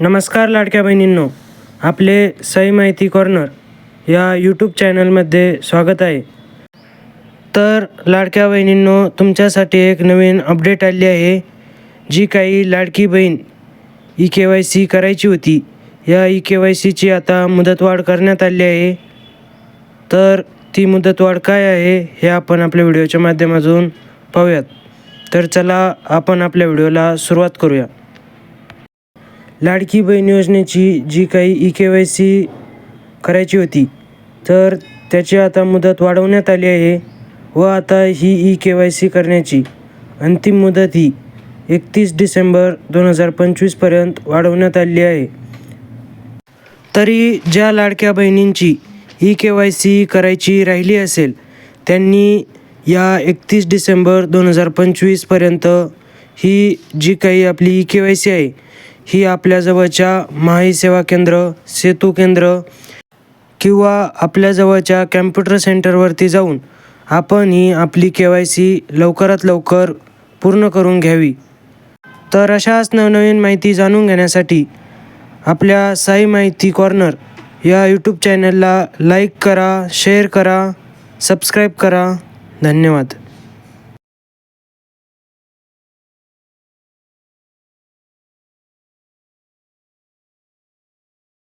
नमस्कार लाडक्या बहिणींनो आपले सई माहिती कॉर्नर या यूट्यूब चॅनलमध्ये स्वागत आहे. तर लाडक्या बहिणींनो तुमच्यासाठी एक नवीन अपडेट आली आहे जी काही Ladki Bahin E K Y C करायची होती. या ई के वाय सीची आता मुदतवाढ करण्यात आली आहे. तर ती मुदतवाढ काय आहे हे आपण आपल्या व्हिडिओच्या माध्यमातून पाहूयात. तर चला आपण आपल्या व्हिडिओला सुरुवात करूया. लाडकी बहीण योजनेची जी काही ई के वाय सी करायची होती तर त्याची आता मुदत वाढवण्यात आली आहे व आता ही ई के वाय सी करण्याची अंतिम मुदत ही एकतीस डिसेंबर दोन हजार पंचवीसपर्यंत वाढवण्यात आली आहे. तरी ज्या लाडक्या बहिणींची ई के वाय सी करायची राहिली असेल त्यांनी या एकतीस डिसेंबर दोन हजार पंचवीसपर्यंत ही जी काही आपली ई के वाय सी आहे ही आपल्या जवळच्या सेवा केंद्र सेतू केंद्र किंवा आपल्या जवळच्या कॅम्प्युटर सेंटरवरती जाऊन आपण ही आपली के वाय सी लवकरात लवकर पूर्ण करून घ्यावी. तर अशाच नवनवीन माहिती जाणून घेण्यासाठी आपल्या साई माहिती कॉर्नर या यूट्यूब चॅनलला लाईक करा शेअर करा सबस्क्राईब करा. धन्यवाद.